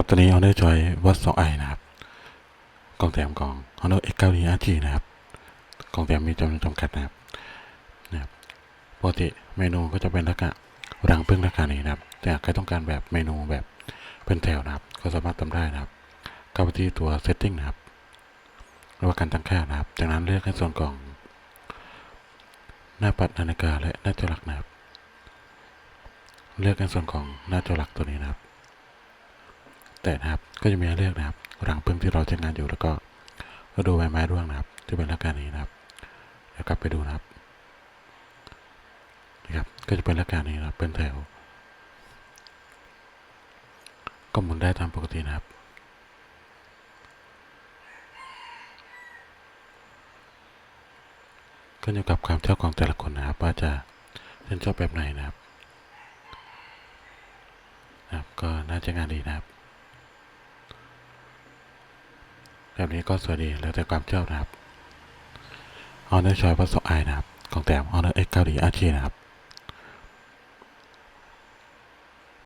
ครับตอนนี้ออเนอร์จอยวัดสองไอนะครับกล่องแถมของออเนอร์เอ็กเก้าดีอาร์จีนะครับกล่องแถมมีจำนวนจำกัดนะครับนะครับปกติเมนูก็จะเป็นลักษณะรังพึ่งราคานี้นะครับ แต่ใครต้องการแบบเมนูแบบเป็นแถวนะครับ ก็สามารถทำได้นะครับเข้าไปที่ตัว setting นะครับหรือว่าการตั้งค่านะครับ จากนั้นเลือกในส่วนของหน้าปัดนาฬิกาและหน้าจอหลักนะครับ เลือกในส่วนของหน้าจอหลักตัวนี้นะครับ แต่นะครับ ก็จะมีให้เลือกนะครับรังพึ่งที่เราใช้งานอยู่แล้วก็ก็ดูใบไม้ร่วงนะครับที่เป็นลักษณะนี้นะครับเดี๋ยวกลับไปดูนะครับนะครับ ก็จะเป็นลักษณะนี้นะครับเป็นแถว ก็หมุนได้ตามปกตินะครับขึ้นอยู่กับความชอบของแต่ละคนนะครับ ว่าจะชื่นชอบแบบไหนนะครับนะครับ ก็น่าจะงานดีนะครับ แบบนี้ก็สวยดีแล้วแต่ความชอบนะครับออเนอร์ชอยพัสไอนะครับ ของแต้มออเนอร์เอ็กเกาหลีอาชีนะครับ